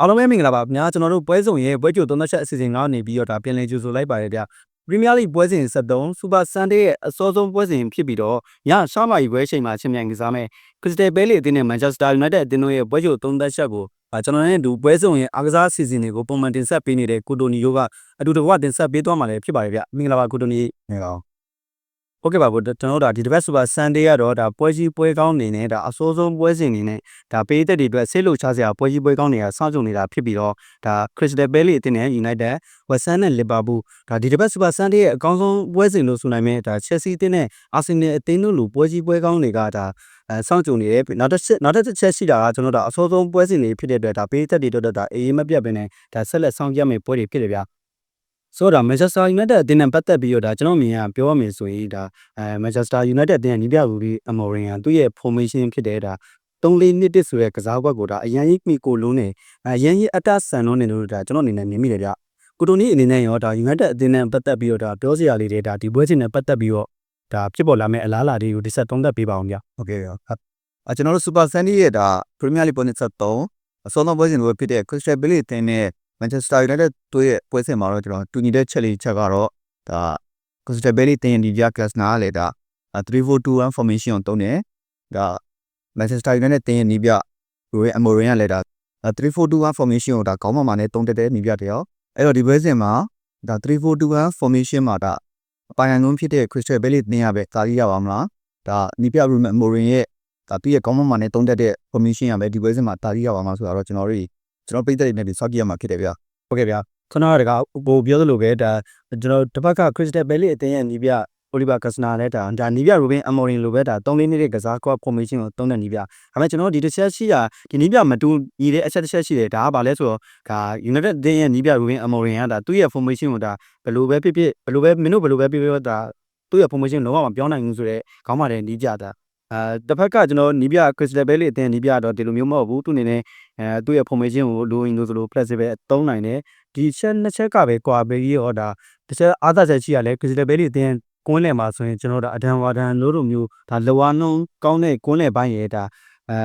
အားလုံးပဲမင်္ဂလာပါခင်ဗျာကျွန်တော်တို့ပွဲစုံရဲ့ပွဲကြိုသုံးသက်ချက်အစီအစဉ်ကနေပြီးတော့ဒါပြန်လည်ကြိုဆိုလိုက်ပါတယ်ဗျပရီးမီးယားလိပွဲစဉ်73 Super Sunday ရဲ့အစောဆုံးပွဲစဉ်ဖြစ်ပြီးတော့ညရှားမာကြီးပွဲချိန်မှာချင်းမြန်ကစားမဲ့ Crystal Palace အသင်းနဲ့ Manchester United အသင်းတို့ရဲ့ပွဲကြိုသုံးသက်ချက်ကိုအာကျွန်တော်နဲ့ဒီပွဲစုံရဲ့အားကစားအစီအစဉ်တွေကိုပုံမှန်တင်ဆက်ပေးနေတဲ့ကိုတိုနီယိုကအတူတကွတင်ဆက်ပေးသွားမှာလည်းဖြစ်ပါတယ်ဗျမင်္ဂလာပါကိုတိုနီနေကော င်းဟုတ်ကဲ့ပါဘို့ကျွန်တော်တို့ဒါဒီတစ်ပတ် Super Sunday ကတော့ဒါပွဲကြီးပွဲကောင်းနေနဲ့ဒါအစိုးဆုံးပွဲစဉ်နေနဲ့ဒါပေးသက်တွေအတွက်ဆေးလုချစရာပွဲကြီးပွဲကောင်းတွေကစောင့်ကြုံနေတာဖြစ်ပြီးတော့ဒါ Crystal Palace အသင်းနဲ့ United West Ham နဲ့ Liverpool ဒါဒီတစ်ပတ် Super Sunday ရဲ့အကောင်းဆုံးပွဲစဉ်လို့ဆိုနိုင်မယ်ဒါ Chelsea အသင်းနဲ့ Arsenal အသင်းတို့လိုပွဲကြီးပွဲကောင်းတွေကဒါအဲစောင့်ကြုံနေတယ်နောက်တစ်ချက်နောက်တစ်ချက်ရှိတာကကျွန်တော်တို့ဒါအစိုးဆုံးပွဲစဉ်တွေဖြစ်တဲ့အတွက်ဒါပေးသက်တွေအတွက်ဒါအေးအေးမပြတ်ပဲနဲ့ဒါဆက်လက်ဆောင်ကြမယ့်ပွဲတွေဖြစ်တယ်ဗျာ ဆိုတော့ Manchester United အသင်းနဲ့ပတ်သက်ပြီးတော့ဒါကျွန်တော်မြင်ရပြောရမယ်ဆိုရင်ဒါအဲ Manchester United အသင်းရဲ့နီးပြဘူးပြီး Amorim ကသူ့ရဲ့ formation ဖြစ်တဲ့ဒါ3-4နှစ်တစ်ဆိုတဲ့ကစားကွက်ကိုဒါအရန်ကြီးမိကိုလုံးနဲ့အရန်ကြီးအတဆန်လုံးနေလို့ဒါကျွန်တော်အနေနဲ့မြင်မိတယ်ဗျကိုတိုနီအနေနဲ့ရောဒါ United အသင်းနဲ့ပတ်သက်ပြီးတော့ဒါပြောစရာလေးတွေဒါဒီပွဲစဉ်နဲ့ပတ်သက်ပြီးတော့ဒါဖြစ်ပေါ်လာမယ့်အလားအလာတွေကိုဒီဆက်သုံးသပ်ပေးပါအောင်ဗျဟုတ်ကဲ့ဟုတ်အကျွန်တော်တို့ Super Sunday ရဲ့ဒါ Premier League ပုံစံ3အစောဆုံးပွဲစဉ်လိုဖြစ်တဲ့ Crystal Palace အသင်းနဲ့ Manchester United တို့ရဲ့ပွဲစဉ်မှာတော့ကျွန်တော်တူညီတဲ့ချက်လေးချက်ကတော့ဒါ Crystal Palace တင်ဒီဂျာကလပ်နာကလည်းဒါ3421 formation ကိုတုံးတယ်ဒါ Manchester United တင်နီးပြကိုရဲ့ Amorim ကလည်းဒါ3421 formation ကိုဒါခေါင်းမမာနဲ့တုံးတက်တဲ့နီးပြတယောက်အဲ့တော့ဒီပွဲစဉ်မှာဒါ3421 formation မှာဒါအပိုင်အငုံဖြစ်တဲ့ Crystal Palace တင်ရပဲသာရီရပါမလားဒါနီးပြ Ruben Amorim ရဲ့ဒါသူ့ရဲ့ခေါင်းမမာနဲ့တုံးတက်တဲ့ formation ရပဲဒီပွဲစဉ်မှာသာရီရပါမှာဆိုတော့ကျွန်တော်တို့ ကျွန်တော်ပြည်သက်တွေနဲ့ဒီစောက်ကြည့်ရမှာဖြစ်တယ်ဗျာဟုတ်ကဲ့ဗျာခဏတကဟိုပြောသလိုပဲဒါကျွန်တော်တစ်ပတ်က Crystal Palace အသင်းရဲ့ညီပြ Oliver Glasner နဲ့ဒါဒါနီးပြ Ruben Amorim လိုပဲဒါ3လေးနေတဲ့ကစားကွက် formation ကိုသုံးတဲ့နီးပြ။ဒါပေမဲ့ကျွန်တော်ဒီတစ်ချက်ရှိတာဒီနီးပြမတူညီတဲ့အချက်တစ်ချက်ရှိတယ်ဒါကဘာလဲဆိုတော့ဒါ United အသင်းရဲ့နီးပြ Ruben Amorim ကဒါသူ့ရဲ့ formation ကိုဒါဘယ်လိုပဲဖြစ်ဖြစ်ဘယ်လိုပဲမင်းတို့ဘယ်လိုပဲဖြစ်ဖြစ်ဒါသူ့ရဲ့ formation လုံးဝမပြောင်းနိုင်ဘူးဆိုတော့ခေါင်းမာတဲ့နီးပြတာ အဲတစ်ဖက်ကကျွန်တော်နီးပြ Crystal Palace အသင်းနီးပြတော့ဒီလိုမျိုးမဟုတ်ဘူးသူအနေနဲ့အဲသူ့ရဲ့ formation ကိုလိုရင်လို့ဆိုလို့ flexible သုံးနိုင်တယ်ဒီချက်နှစ်ချက်ကပဲကွာပေးရောဒါတစ်ချက်အားသာချက်ရှိရလဲ Crystal Palace အသင်းကွန်းလယ်မှာဆိုရင်ကျွန်တော်တို့အဒန်ဝါဒန်လို့လိုမျိုးဒါလောဝါနှုံးကောင်းတဲ့ကွန်းလယ်ပိုင်းရဲ့ဒါ အဲ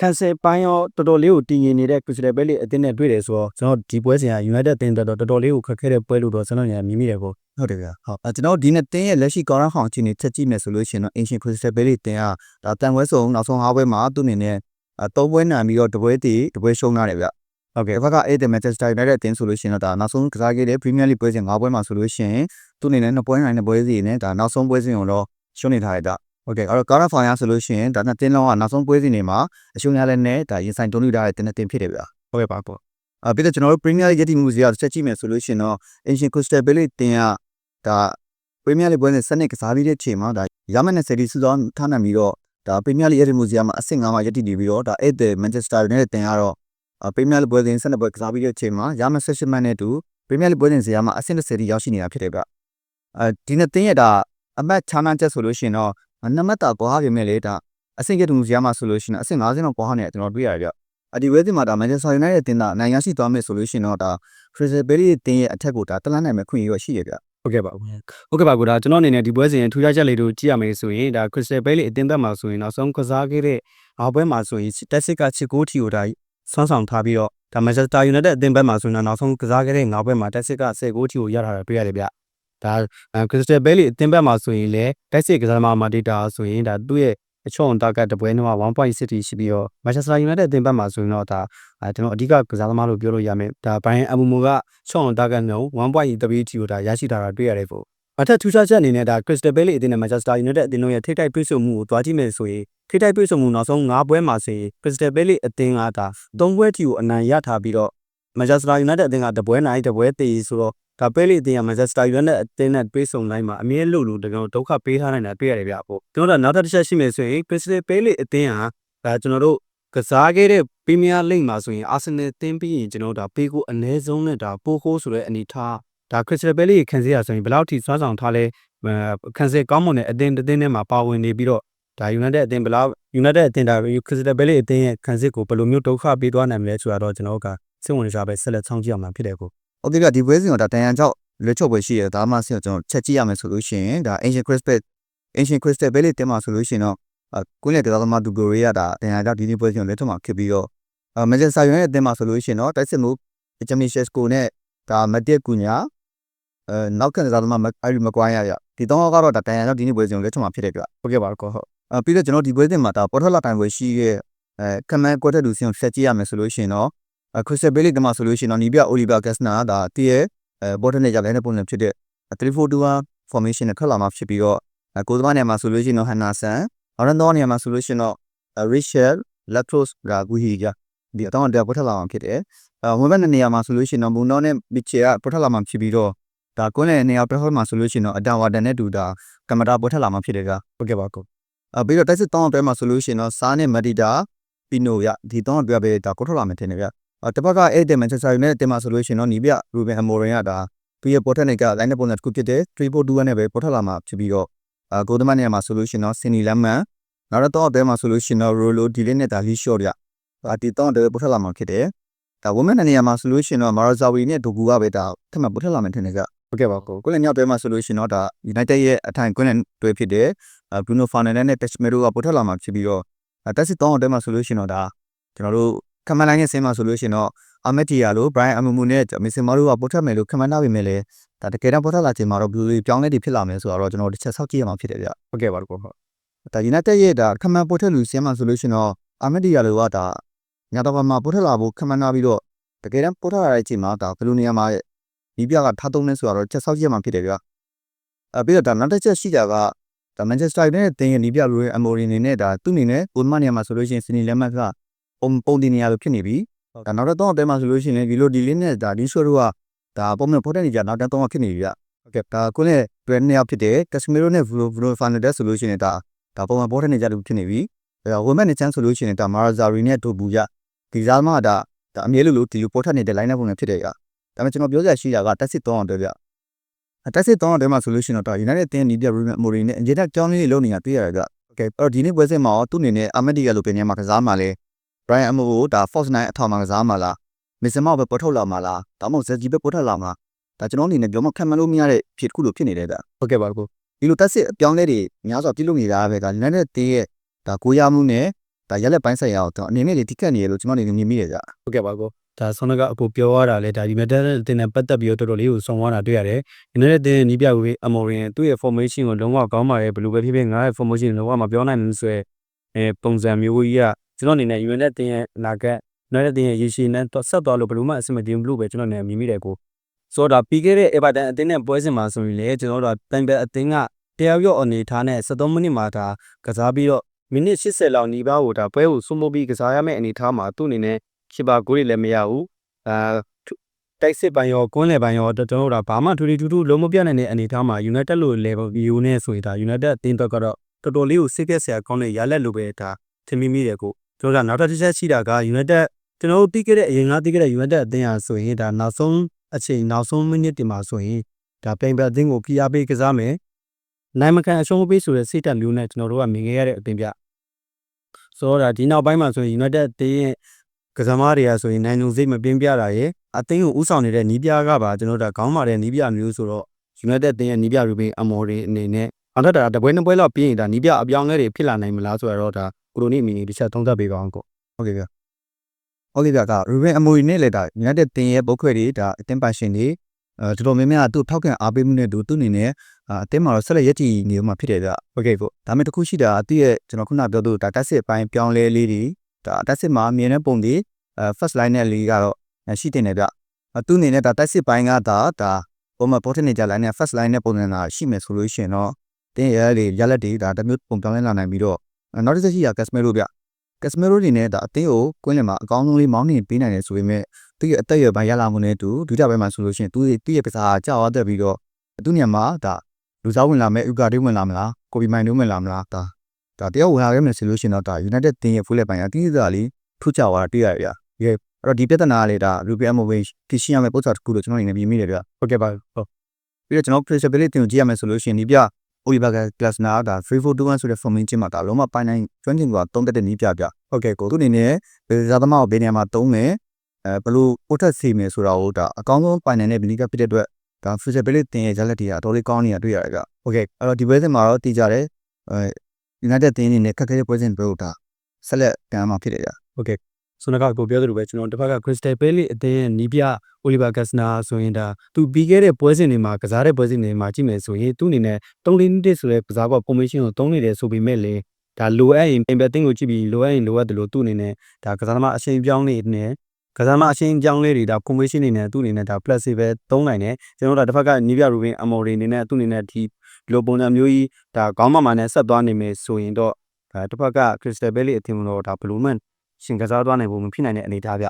ကန်ဆယ်ပိုင်းရောတော်တော်လေးကိုတည်ငြိမ်နေတဲ့ Crystal Palace အသင်းနဲ့တွေ့တယ်ဆိုတော့ကျွန်တော်ဒီပွဲစဉ်က United အသင်းတော်တော်တော်လေးကိုခက်ခဲတဲ့ပွဲလို့တော့ကျွန်တော်ညာမြင်မိတယ်ပေါ့ဟုတ်တယ်ဗျာဟုတ်အဲကျွန်တော်ဒီနှစ်တင်းရဲ့လက်ရှိကောင်းရန်ဟောင်ချင်းနေချက်ကြည့်မယ်ဆိုလို့ရှိရင်တော့ Ancient Crystal Palace တင်းကဒါတန်ပွဲစုံနောက်ဆုံးဟားပွဲမှာသူ့အနေနဲ့အဲသုံးပွဲနိုင်ပြီးတော့တပွဲတည်တပွဲရှုံးလာတယ်ဗျဟုတ်ကဲ့ဘက်ကအဲ့တဲ့ Manchester United တင်းဆိုလို့ရှိရင်တော့ဒါနောက်ဆုံးကစားခဲ့တဲ့ Premier League ပွဲစဉ်၅ပွဲမှာဆိုလို့ရှိရင်သူ့အနေနဲ့နှစ်ပွဲနိုင်တဲ့ပွဲစီနဲ့ဒါနောက်ဆုံးပွဲစဉ်ကိုတော့ရှုံးနေထားရတာ ဟုတ်ကဲ့အဲ့တော့ Quarter Final ဆိုလို့ရှိရင်ဒါနှစ်တင်းလုံးကနောက်ဆုံးပွဲစဉ်တွေမှာအရှုံးရတဲ့နဲ့ဒါရင်ဆိုင်တွန်းလူထားတဲ့တင်းနဲ့တင်းဖြစ်တယ်ဗျဟုတ်ကဲ့ပါပေါ့အပြီးတော့ကျွန်တော်တို့ Premier League ရည်တည်မှုစီရဆက်ကြည့်မယ်ဆိုလို့ရှိရင်တော့ Ancient Crystal Palace တင်ကဒါ Premier League ပွဲစဉ်စနစ်ကစားပြီးတဲ့ချိန်မှာဒါရမနဲ့ဆယ်ဒီစုဆောင်ထားနိုင်ပြီးတော့ဒါ Premier League ရည်တည်မှုစီရမှာအဆင့်9မှာရည်တည်နေပြီးတော့ဒါအဲ့တဲ့ Manchester United တင်ကတော့ Premier League ပွဲစဉ်စနစ်ပွဲကစားပြီးတဲ့ချိန်မှာရမဆက်ရှမှန်နဲ့တူ Premier League ပွဲစဉ်စီရမှာအဆင့်30ရောက်ရှိနေတာဖြစ်တယ်ဗျအဲဒီနှစ်တင်းရဲ့ဒါအမတ်ချာနာချက်ဆိုလို့ရှိရင်တော့ နံပါတ်တာပေါ်ဟာပြင်မဲ့လေဒါအဆင့်ရည်တည်မှုစီရမှာဆိုလို့ရှိရင်အဆင့်50လောက်ပေါ်ဟာနေကျွန်တော်တွေ့ရတယ်ဗျအဒီဝဲစီမှာဒါ Manchester United တင်တာနိုင်ရရှိသွားမယ်ဆိုလို့ရှိရင်တော့ဒါ Crystal Palace တင်ရဲ့အထက်ကိုဒါတလန်းနိုင်မဲ့ခွင့်ရရှိရဗျဟုတ်ကဲ့ပါဟုတ်ကဲ့ပါကိုဒါကျွန်တော်အနေနဲ့ဒီပွဲစဉ်ထူးခြားချက်လေးတို့ကြည့်ရမယ်ဆိုရင်ဒါ Crystal Palace အသင်းသက်မှာဆိုရင်နောက်ဆုံးကစားခဲ့တဲ့အောက်ပွဲမှာဆိုရင်တက်စစ်ကချစ်ကိုထီကိုဒါဆွမ်းဆောင်ထားပြီးတော့ဒါ Manchester United အသင်းဘက်မှာဆိုရင်နောက်ဆုံးကစားခဲ့တဲ့ငါးပွဲမှာတက်စစ်က10ကိုထီကိုရထားတာတွေ့ရတယ်ဗျ ဒါ Crystal Palace အသင်းဘက်မှာဆိုရင်လည်းတက်စစ်ကစားသမားမှာ data ဆိုရင်ဒါသူ့ရဲ့အချွန်တာကတပွဲနှုန်းက1.60ရှိပြီးတော့ Manchester United အသင်းဘက်မှာဆိုရင်တော့ဒါအဲကျွန်တော်အဓိကကစားသမားလို့ပြောလို့ရမယ်ဒါ Bayern Amumo ကချွန်တာကနှုန်း1.3ကိုဒါရရှိထားတာတွေ့ရတယ်ပေါ့အထက်ထူးခြားချက်အနေနဲ့ဒါ Crystal Palace အသင်းနဲ့ Manchester United အသင်းတို့ရဲ့ထိတိုက်တွေ့ဆုံမှုကိုတွားကြည့်မယ်ဆိုရင်ထိတိုက်တွေ့ဆုံမှုနောက်ဆုံး၅ပွဲမှာဆိုရင် Crystal Palace အသင်းကဒါ၃ပွဲတီကိုအနိုင်ရထားပြီးတော့ Manchester United အသင်းကတပွဲနိုင်တပွဲတေးဆိုတော့ ဒါ Palace အသင်းက Manchester United အသင်းနဲ့တွေ့ဆုံတိုင်းမှာအမြဲလို့လို့တကယ်ဒုက္ခပေးထားနိုင်တာတွေ့ရတယ်ဗျပေါ့ကျွန်တော်တို့နောက်တစ်ချက်ရှိမယ်ဆိုရင် Crystal Palace အသင်းဟာဒါကျွန်တော်တို့ကစားခဲ့တဲ့ Premier League မှာဆိုရင် Arsenal တင်းပြီးရင်ကျွန်တော်တို့ဒါပေးကိုအနည်းဆုံးနဲ့ဒါပိုခိုးဆိုတဲ့အနေထားဒါ Crystal Palace ခံစရဆိုရင်ဘယ်လောက်ထိစွမ်းဆောင်ထားလဲခံစကောင်းမွန်တဲ့အသင်းတစ်သင်းထဲမှာပါဝင်နေပြီးတော့ဒါ United အသင်းဘယ်လောက် United အသင်းဒါ Crystal Palace အသင်းရဲ့ခံစစ်ကိုဘယ်လိုမျိုးဒုက္ခပေးသွားနိုင်မလဲဆိုတာတော့ကျွန်တော်ကစိတ်ဝင်စားပဲဆက်လက်ဆောင်ကြည့်အောင်မှာဖြစ်တယ်ကို ဟုတ်ကဲ့ဒီပွဲစဉ်ကဒါတန်ရန်ကြောက်လွတ်ချုပ်ပွဲရှိရဒါမှဆင်ကျွန်တော်ချက်ကြည့်ရမယ်ဆိုလို့ရှိရင်ဒါ Ancient Crystal Ancient Crystal Palace တင်မှာဆိုလို့ရှိရင်တော့ကွင်းလေကစားသမားဒူဂိုရီယာဒါတန်ရန်ကြောက်ဒီနေ့ပွဲစဉ်ကိုလက်ထက်မှာခစ်ပြီးတော့အာမန်ချက်စတာယူနိုက်တက်အသင်းမှာဆိုလို့ရှိရင်တော့တိုက်စစ်မှုဂျမီရှက်စကိုနဲ့ဒါမတက်ကူညာအဲနောက်ခံစားသမားအဲ့ဒီမကွိုင်းရရဒီတော့ကတော့ဒါတန်ရန်တော့ဒီနေ့ပွဲစဉ်ကိုလက်ချမှာဖြစ်တယ်ပြဟုတ်ကဲ့ပါကိုဟုတ်အာပြီးတော့ကျွန်တော်ဒီပွဲစဉ်မှာဒါပေါ်ထွက်လာတိုင်ပွဲရှိရဲ့အဲကမန်ကွက်တက်လူစင်ကိုဆက်ကြည့်ရမယ်ဆိုလို့ရှိရင်တော့ ခရစ်စဘယ်လီတမဆိုလို့ရှိရင်တော့နီပြအိုလီဗာကက်စနာဒါတည့်ရဲ့အဲဘော်တနဲ့ကြတဲ့ပုံစံဖြစ်တဲ့342 formation နဲ့ထွက်လာမှာဖြစ်ပြီးတော့ကိုသမားနေရာမှာဆိုလို့ရှိရင်တော့ဟန်နာဆန်အော်ရန်ဒေါနေရာမှာဆိုလို့ရှိရင်တော့ရီရှယ်လက်ထရိုစ်ရာဂူဟီကြဒီအတောင်းအတပေါ်ထွက်လာမှာဖြစ်တယ်အဲဝင်ဘက်နေရာမှာဆိုလို့ရှိရင်တော့ဘုံတော့နဲ့မီချေကပေါ်ထွက်လာမှာဖြစ်ပြီးတော့ဒါကွန်းတဲ့နေရာပေါ်ထွက်မှာဆိုလို့ရှိရင်တော့အတန်ဝါတန်နဲ့တူတာကင်မရာပေါ်ထွက်လာမှာဖြစ်တယ်ကဟုတ်ကဲ့ပါကိုအပြီးတော့တိုက်စစ်တောင်းအတွဲမှာဆိုလို့ရှိရင်တော့စားနဲ့မက်ဒီတာပီနိုရဒီတောင်းအတွဲပဲဒါကိုထွက်လာမယ်ထင်တယ်ဗျအ တပတ်ကအဲ့တဲ့မန်ချက်စတာယူနိုက်တက်မှာဆိုလို့ရှိရင်တော့နီးပြရူဘင်အမိုရင်ကဒါသူရဲ့ပေါ်ထက်နေကလိုင်းတဲ့ပုံစံတစ်ခုဖြစ်တဲ့342နဲ့ပဲပေါ်ထွက်လာမှာဖြစ်ပြီးတော့အကိုသမတ်နေရာမှာဆိုလို့ရှိရင်တော့စင်နီလမ်မန်နောက်တော့အတွဲမှာဆိုလို့ရှိရင်တော့ရိုလိုဒီလေးနဲ့ဒါလီရှော့ရဒါဒီတောင်းအတွဲပေါ်ထွက်လာမှာဖြစ်တယ်ဒါဝမန်နေရာမှာဆိုလို့ရှိရင်တော့မာရာဇာဝီနဲ့ဒိုဂူကပဲဒါထပ်မပေါ်ထွက်လာမယ်ထင်တယ်ကဟုတ်ကဲ့ပါကိုကိုလည်းညောက်တွဲမှာဆိုလို့ရှိရင်တော့ဒါ United ရဲ့အထိုင်ကွင်းနဲ့တွဲဖြစ်တဲ့ဘရူနိုဖာနယ်နဲ့တက်ချ်မီရိုကပို့ထွက်လာမှာဖြစ်ပြီးတော့တက်စစ်တောင်းတွဲမှာဆိုလို့ရှိရင်တော့ဒါကျွန်တော်တို့ ခမန်လိုင်းရဲ့ဆင်းမှာဆိုလို့ရှိရင်တော့အာမက်တီယာလိုဘရိုင်အမမူနဲ့မစ်စင်မာရိုကပို့ထွက်မယ်လို့ခမန်နာပြီမဲ့လေဒါတကယ်တော့ပို့ထွက်လာချိန်မှာတော့ဘလူးလေးပြောင်းလဲတည်ဖြစ်လာမယ်ဆိုတော့ကျွန်တော်တစ်ချက်ဆောက်ကြည့်ရမှာဖြစ်တယ်ဗျဟုတ်ကဲ့ပါကိုဟုတ်ဒါ United ရဲ့ဒါခမန်ပို့ထွက်လူဆင်းမှာဆိုလို့ရှိရင်တော့အာမက်တီယာလိုကဒါညတော့မှာပို့ထွက်လာဖို့ခမန်နာပြီးတော့တကယ်တော့ပို့ထွက်လာတဲ့အချိန်မှာဒါဘလူးနေရာမှာဒီပြကထားသုံးနေဆိုတော့ချက်ဆောက်ကြည့်ရမှာဖြစ်တယ်ဗျအပြီးတော့ဒါနောက်တစ်ချက်ရှိတာကဒါမန်ချက်စတာယူနိုက်တက်တင်းရဲ့နီးပြလိုရဲ့အမိုရီအနေနဲ့ဒါသူ့အနေနဲ့ဘုံမနီယာမှာဆိုလို့ရှိရင်စနီလက်မတ်က ပုံပုံတင်နေရလို့ဖြစ်နေပြီဒါနောက်တော့အတဲမှာဆိုလို့ရှိရင်ဒီလိုဒီလေးနဲ့ဒါဒီဆိုတော့ကဒါပုံမှန်ဖော်တဲ့နေကြနောက်တော့ဖြစ်နေပြီဗျဟုတ်ကဲ့ဒါကိုနဲ့တွဲနှစ်ယောက်ဖြစ်တဲ့ကက်စမီရိုနဲ့ဗလိုဗလိုဖာနယ်ဒက်ဆိုလို့ရှိရင်ဒါဒါပုံမှန်ဖော်တဲ့နေကြလို့ဖြစ်နေပြီဒါဝမန်နဲ့ချန်ဆိုလို့ရှိရင်ဒါမာရာဇာရီနဲ့ဒိုဘူရဒီဇာမဒါဒါအမြဲလို့လို့ဒီလိုပေါ်ထက်နေတဲ့ line နဲ့ပုံနဲ့ဖြစ်တယ်ကဒါပေမဲ့ကျွန်တော်ပြောစရာရှိတာကတက်စစ်တော့အောင်တယ်ဗျအတက်စစ်တောင်းတဲ့မှာဆိုလို့ရှိရင်တော့ United တင်းနီးပြ Ruben Amorim နဲ့အင်ဂျင်တက်ကြောင်းလေးတွေလုပ်နေတာတွေ့ရတယ်က။ Okay အဲ့တော့ဒီနေ့ပွဲစဉ်မှာတော့သူ့အနေနဲ့ Ahmadiyya လိုပင်နေမှာကစားမှာလဲ Brian Amo ကိုဒါ Fox 9အထောက်မှာကစားမှာလား။ Mason Mount ပဲပေါ်ထုတ်လာမှာလား။ဒါမှမဟုတ် Zeki ပဲပေါ်ထွက်လာမှာ။ဒါကျွန်တော်အနေနဲ့ပြောမခံမလို့မရတဲ့ဖြစ်တစ်ခုလိုဖြစ်နေတယ်ဗျဟုတ်ကဲ့ပါကို။ဒီလိုတက်စစ်အပြောင်းလဲတွေများစွာပြုလုပ်နေတာပဲဒါ United တင်းရဲ့ဒါကိုရမှုနဲ့ဒါရက်လက်ပိုင်းဆိုင်ရာကိုတော့အနေနဲ့ဒီတိကတ်နေရလို့ကျွန်တော်အနေနဲ့မြင်မိတယ်ဗျဟုတ်ကဲ့ပါကိုဒါဆောင်းကအကိုပြောရတာလေဒါဒီမက်တက်တဲ့တင်နဲ့ပတ်သက်ပြီးတော့တော်တော်လေးကိုဆောင်းသွားတာတွေ့ရတယ်။ဒီနေ့တဲ့နီးပြဝေးအမော်ရင်သူ့ရဲ့ formation ကိုလုံးဝကောင်းပါရဲ့ဘယ်လိုပဲဖြစ်ဖြစ်ငါရဲ့ formation လုံးဝမပြောနိုင်ဘူးဆိုရဲအဲပုံစံမျိုးကြီးက ကျွန်တော်အနေနဲ့ UNET တင်ရဲ့အနာဂတ် UNET တင်ရဲ့ရေရှည်နဲ့ဆက်သွားလို့ဘယ်လိုမှအဆင်မပြေဘူးလို့ပဲကျွန်တော်အနေနဲ့မြင်မိတယ်ကိုဆိုတော့ဒါပြီးခဲ့တဲ့ Everton အသင်းနဲ့ပွဲစဉ်မှာဆိုရင်လေကျွန်တော်တို့တိုင်ဘက်အသင်းကတရားရော့အနေထားနဲ့73မိနစ်မှာဒါကစားပြီးတော့မိနစ်80လောက်နီးပါးကိုဒါပွဲကိုစွန့်မပြီးကစားရမယ့်အနေထားမှာသူ့အနေနဲ့ချစ်ပါဂိုးတွေလည်းမရဘူးအာတိုက်စစ်ပိုင်းရောကွန်းလယ်ပိုင်းရောကျွန်တော်တို့ဒါဘာမှထူထူထူးထူးလုံးမပြနိုင်တဲ့အနေထားမှာ United လို့ level view နဲ့ဆိုရင်ဒါ United အသင်းတော့ကတော့တော်တော်လေးကိုစိတ်ပြက်စရာကောင်းတဲ့ရလက်လိုပဲဒါထင်မိမိတယ်ကိုကျွန် တော်ကနောက်တစ်ချက်ရှိတာက United ကျွန်တော်တို့တီးခဲ့တဲ့အရင်ကတီးခဲ့တဲ့ United အသင်းဟာဆိုရင်ဒါနောက်ဆုံးအချိန်နောက်ဆုံးမိနစ်တင်မှာဆိုရင်ဒါပြိုင်ဘက်အသင်းကိုဖိအားပေးကစားမယ်နိုင်မကန်အရှုံးပေးဆိုတဲ့စိတ်ဓာတ်မျိုးနဲ့ကျွန်တော်တို့ကမြင်ခဲ့ရတဲ့အသင်းပြဆိုတော့ဒါဒီနောက်ပိုင်းမှာဆိုရင် United အသင်းရဲ့ကစားမတွေကဆိုရင်နိုင်လုံစိတ်မပြင်းပြတာရယ်အသင်းကိုဥဆောင်နေတဲ့နီးပြားကပါကျွန်တော်တို့ကခေါင်းမာတဲ့နီးပြမျိုးဆိုတော့ United အသင်းရဲ့နီးပြရူပင်အမော်တွေအနေနဲ့ အော်ဒါတပွဲနှစ်ပွဲလောက်ပြီးရင်ဒါနီးပြအပြောင်းလဲတွေဖြစ်လာနိုင်မလားဆိုတော့ဒါကိုလိုနီအမီတစ်ချက်သုံးသပ်ပေးပါအောင်ကို။ဟုတ်ကဲ့ဗျ။ဟုတ်ကဲ့ဗျက Ruben Amorim နဲ့လည်းဒါ United တင်းရဲ့ပုတ်ခွဲတွေဒါအတင်းပိုင်ရှင်တွေအဲတော်တော်များများသူ့ထောက်ခံအားပေးမှုနဲ့သူသူ့အနေနဲ့အတင်းမှာတော့ဆက်လက်ရည်တည်နေမှာဖြစ်တယ်ဗျ။ဟုတ်ကဲ့ကိုဒါမဲ့တစ်ခုရှိတာသူ့ရဲ့ကျွန်တော်ခုနပြောသူဒါတက်စစ်ပိုင်းပြောင်းလဲလေးတွေဒါတက်စစ်မှာအမြင်နဲ့ပုံတွေအဲ first line နဲ့လေးကတော့ရှိတင်တယ်ဗျအသူအနေနဲ့ဒါတက်စစ်ပိုင်းကဒါဒါပုံမှန်ပေါ်ထနေကြ line နဲ့ first line နဲ့ပုံစံတာရှိမယ်ဆိုလို့ရှိရင်တော့ တင်းရဲလေးရလက်တွေဒါတစ်မျိုးပုံပြောင်းလဲလာနိုင်ပြီးတော့နောက်တစ်ချက်ရှိတာ Casemiro ဗျ Casemiro အနေနဲ့ဒါအတင်းကိုကွင်းလင်မှာအကောင်းဆုံးလေးမောင်းနေပေးနိုင်တယ်ဆိုပေမဲ့သူ့ရဲ့အသက်အရွယ်ပိုင်းရလာမှုနဲ့တူဒုတိယပိုင်းမှာဆိုလို့ရှိရင်သူ့ရဲ့သူ့ရဲ့ကစားကြောက်ရတဲ့ပြီးတော့သူ့ညမှာဒါလူစားဝင်လာမဲ့ဥကာတွေဝင်လာမလားကိုပီမိုင်တွေဝင်လာမလားဒါဒါတယောက်ဝင်လာခဲ့မယ်ဆိုလို့ရှိရင်တော့ဒါ United တင်းရဲ့ဖူးလက်ပိုင်းအတိအကျလေးထူးခြားသွားတာတွေ့ရတယ်ဗျ။ဒီအဲ့တော့ဒီပြဿနာကလေဒါ Ruben Amorim ဖြစ်ရှင်းရမယ့်ပုံစံတစ်ခုလို့ကျွန်တော်အနေနဲ့မြင်မိတယ်ဗျဟုတ်ကဲ့ပါဟုတ်။ပြီးတော့ကျွန်တော် flexibility ကိုကြည့်ရမယ်ဆိုလို့ရှိရင်ဒီပြ Oliver Glasner ဒါ3421ဆိုတဲ့ formation မှာဒါလုံးဝပိုင်းနိုင်ကျွမ်းကျင်စွာသုံးတတ်တဲ့နည်းပြပြဟုတ်ကဲ့ကိုသူအနေနဲ့ဘယ်ဇာသမားကိုဘယ်နေရာမှာသုံးမယ်အဲဘယ်လိုပို့ထက်စီမယ်ဆိုတာကိုဒါအကောင်းဆုံးပိုင်နိုင်တဲ့ belief ဖြစ်တဲ့အတွက်ဒါ feasibility တင်ရဲ့ရလက်တွေကအတော်လေးကောင်းနေတာတွေ့ရတယ်ကဟုတ်ကဲ့အဲ့တော့ဒီပွဲစဉ်မှာတော့တည်ကြတယ်အဲ United တင်းအနေနဲ့ခက်ခဲတဲ့ပွဲစဉ်တွေတော့ဒါဆက်လက်ကန်မှာဖြစ်တယ်ကြာဟုတ်ကဲ့ ဆိုတော့ကိုပြောသလိုပဲကျွန်တော်တစ်ဖက်က Crystal Palace အသင်းရဲ့နီးပြ Oliver Glasner ဆိုရင်ဒါသူပြီးခဲ့တဲ့ပွဲစဉ်တွေမှာကစားတဲ့ပွဲစဉ်တွေမှာကြည့်မယ်ဆိုရင်သူ့အနေနဲ့3-4-1ဆိုတဲ့ကစားကွာ formation ကိုသုံးနေတယ်ဆိုပေမဲ့လေဒါလိုအပ်ရင်ပြင်ပတင်းကိုကြည့်ပြီးလိုအပ်ရင်လိုအပ်တယ်လို့သူ့အနေနဲ့ဒါကစားသမားအချိန်ပြောင်းနေနဲ့ကစားသမားအချိန်ပြောင်းလေးတွေဒါ formation နေနဲ့သူ့အနေနဲ့ဒါ plus ပဲသုံးနိုင်တယ်ကျွန်တော်တို့ဒါတစ်ဖက်ကနီးပြ Ruben Amorim အနေနဲ့သူ့အနေနဲ့ဒီလိုပုံစံမျိုးကြီးဒါခေါင်းမမာနဲ့ဆက်သွားနေမယ်ဆိုရင်တော့ဒါတစ်ဖက်က Crystal Palace အထင်တော့ဒါဘလူးမန် ရှင်ကစားသွားနိုင်ဖို့မဖြစ်နိုင်တဲ့အနေအထားဗျ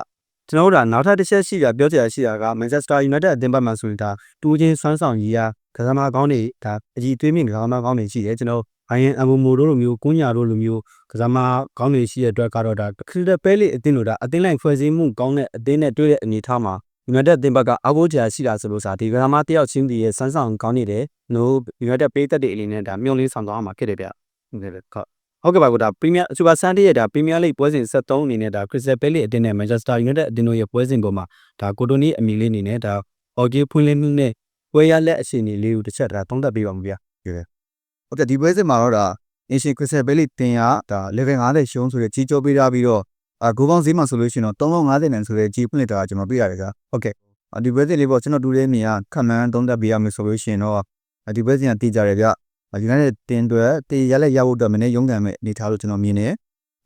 ကျွန်တော်တို့ဒါနောက်ထပ်တစ်ချက်ရှိတာပြောချင်တာရှိတာက Manchester United အသင်းဘက်မှာဆိုရင်ဒါတူးချင်းဆွမ်းဆောင်ကြီးရာကစားသမားကောင်းတွေဒါအကြီးသွေးမြင့်ကစားသမားကောင်းတွေရှိတယ်ကျွန်တော်ဘိုင်ယန်အဘူမိုတို့လိုမျိုးကွန်းညာတို့လိုမျိုးကစားသမားကောင်းတွေရှိတဲ့အတွက်ကတော့ဒါ Crystal Palace အသင်းတို့ဒါအသင်းလိုက်ဖွဲ့စည်းမှုကောင်းတဲ့အသင်းနဲ့တွေ့တဲ့အနေအထားမှာ United အသင်းဘက်ကအားကိုးကြရှိတာဆိုလို့စာဒီကစားသမားတယောက်ချင်းဒီရဲ့စမ်းဆောင်ကောင်းနေတယ်။ no United ပေးသက်တဲ့အနေနဲ့ဒါမျှော်လင့်ဆောင်သွားမှာဖြစ်တယ်ဗျ။ဟုတ်ကဲ့ဟုတ် ဟုတ်ကဲ့ပါကွာဒါ Premier Super Sunday ရဲ့ဒါ Premier League ပွဲစဉ်73အနေနဲ့ဒါ Crystal Palace အသင်းနဲ့ Manchester United အသင်းတို့ရဲ့ပွဲစဉ်ပေါ်မှာဒါကိုတိုနီအမီလေးအနေနဲ့ဒါ Orgy ဖွင့်လင်းမှုနဲ့ပွဲရလက်အခြေအနေလေးကိုတစ်ချက်ဒါသုံးသပ်ပေးပါဦးဗျာဟုတ်ကဲ့ဒီပွဲစဉ်မှာတော့ဒါ Asian Crystal Palace တင်ရဒါ level 50ရှုံးဆိုတဲ့ကြီးကျော်ပေးထားပြီးတော့အာဂိုးပေါင်းဈေးမှာဆိုလို့ရှိရင်တော့350တန်ဆိုတဲ့ကြီးဖွင့်လိုက်တာကျွန်တော်ပြရတယ်ဗျာဟုတ်ကဲ့အာဒီပွဲစဉ်လေးပေါ့ကျွန်တော်တူတဲ့နေရာခံမှန်းသုံးသပ်ပေးရမယ်ဆိုလို့ရှိရင်တော့အာဒီပွဲစဉ်ကတည်ကြတယ်ဗျာ ဒီကနေ့တင်တွဲတည်ရလက်ရဖို့အတွက်မနေ့ရုံးကန်မဲ့အနေထားလို့ကျွန်တော်မြင်တယ်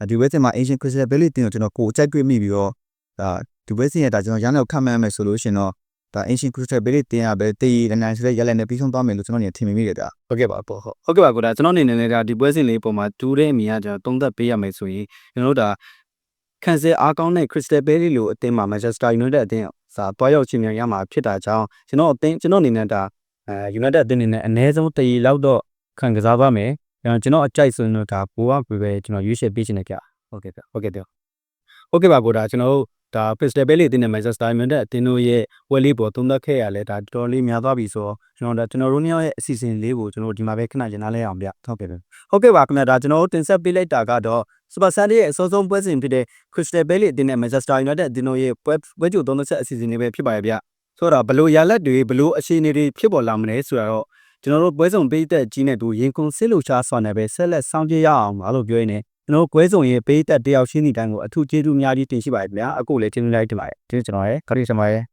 အာဒီပွဲစဉ်မှာ Asian Crystal Palace တင်ကိုကျွန်တော်ကိုအကြိုက်တွေ့မိပြီးတော့ဒါဒီပွဲစဉ်ရဒါကျွန်တော်ရန်တော့ခံမှန်းမယ်ဆိုလို့ရှိရင်တော့ဒါ Asian Crystal Palace တင်ရပဲတည်ရနိုင်ဆိုတဲ့ရလက်နဲ့ပြီးဆုံးသွားမယ်လို့ကျွန်တော်နေထင်မိမိတယ်ဗျာဟုတ်ကဲ့ပါပေါ့ဟုတ်ဟုတ်ကဲ့ပါကွာဒါကျွန်တော်အနေနဲ့လည်းဒါဒီပွဲစဉ်လေးပုံမှာတူးတဲ့အမိကကျွန်တော်သုံးသပ်ပေးရမယ်ဆိုရင်ကျွန်တော်တို့ဒါခံစစ်အားကောင်းတဲ့ Crystal Palace လိုအသင်းမှာ Manchester United အသင်းစာတွားရောက်ချင်းမြန်ရမှာဖြစ်တာကြောင့်ကျွန်တော်အသင်းကျွန်တော်အနေနဲ့ဒါအဲ United အသင်းအနေနဲ့အနည်းဆုံးတရီလောက်တော့ ခံကစားပါမယ်ကျွန်တော်အကြိုက်ဆိုရင်တော့ဒါပိုးကပဲကျွန်တော်ရွေးချယ်ပေးချင်တယ်ကြဟုတ်ကဲ့ဗျဟုတ်ကဲ့ဗျဟုတ်ကဲ့ပါကွာဒါကျွန်တော်တို့ဒါ Crystal Palace အသင်းနဲ့ Manchester United အသင်းတို့ရဲ့ပွဲလေးပေါ်သုံးသပ်ခဲ့ရလဲဒါတော်တော်လေးများသွားပြီဆိုတော့ကျွန်တော်ဒါကျွန်တော်တို့နှစ်ယောက်ရဲ့အစီအစဉ်လေးကိုကျွန်တော်ဒီမှာပဲခဏကျင်နားလဲအောင်ဗျဟုတ်ကဲ့ဗျဟုတ်ကဲ့ပါခင်ဗျာဒါကျွန်တော်တို့တင်ဆက်ပေးလိုက်တာကတော့ Super Sunday ရဲ့အစောဆုံးပွဲစဉ်ဖြစ်တဲ့ Crystal Palace အသင်းနဲ့ Manchester United အသင်းတို့ရဲ့ပွဲပွဲကြိုသုံးသက်အစီအစဉ်လေးပဲဖြစ်ပါရဲ့ဗျဆိုတော့ဘလို့ရလက်တွေဘလို့အခြေအနေတွေဖြစ်ပေါ်လာမလဲဆိုတော့ ကျွန်တော်တို့ပွဲဆောင်ပေးသက်ကြီးနဲ့တူရင်ကုန်စစ်လို့ချစွာနဲ့ပဲဆက်လက်ဆောင်ပြရအောင်ပါလို့ပြောရင်းနဲ့ကျွန်တော်ပွဲဆောင်ရဲ့ပေးသက်တယောက်ရှင်းသည့်တိုင်းကိုအထူးကျေးဇူးများကြီးတင်ရှိပါတယ်ဗျာအခုလည်းကျေးဇူးများတင်ပါတယ်ကျေးဇူးကျွန်တော်ရဲ့ခရီးစမရဲ့